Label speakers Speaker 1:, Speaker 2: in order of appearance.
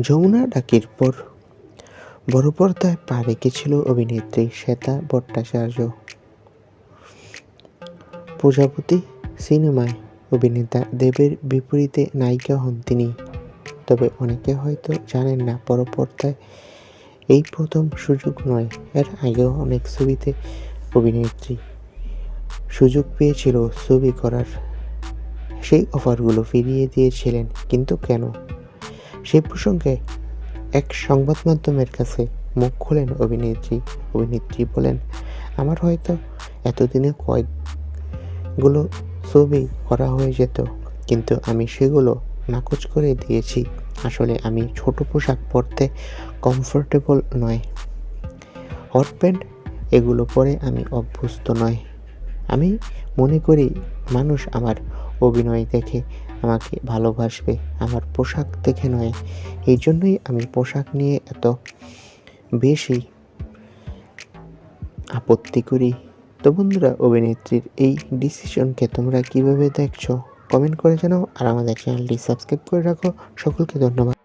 Speaker 1: যমুনা ডাকির পর বড় পর্দায় পা রেখেছিল অভিনেত্রী শ্বেতা ভট্টাচার্য। প্রজাপতি সিনেমায় অভিনেতা দেবের বিপরীতে নায়িকা হন তিনি। তবে অনেকে হয়তো জানেন না বড় পর্দায় এই প্রথম সুযোগ নয়, এর আগেও অনেক ছবিতে অভিনেত্রী সুযোগ পেয়েছিল ছবি করার। সেই অফারগুলো ফিরিয়ে দিয়েছিলেন, কিন্তু কেন? সেই প্রসঙ্গে এক সংবাদ মাধ্যমের কাছে মুখ খোলেন অভিনেত্রী। অভিনেত্রী বলেন, আমার হয়তো এতদিনে কয়েকগুলো ছবি করা হয়ে যেত, কিন্তু আমি সেগুলো নাকচ করে দিয়েছি। আসলে আমি ছোট পোশাক পরতে কমফোর্টেবল নয়। হট প্যান্ট এগুলো পরে আমি অভ্যস্ত নয়। আমি মনে করি মানুষ আমার অভিনয় দেখে আমাকে ভালোবাসবে, আমার পোশাক দেখে নয়। এই জন্যই আমি পোশাক নিয়ে এত বেশি আপত্তি করি। তো বন্ধুরা, অভিনেত্রীর এই ডিসিশনকে তোমরা কীভাবে দেখছ? কমেন্ট করে জানাও আর আমাদের চ্যানেলটি সাবস্ক্রাইব করে রাখো। সকলকে ধন্যবাদ।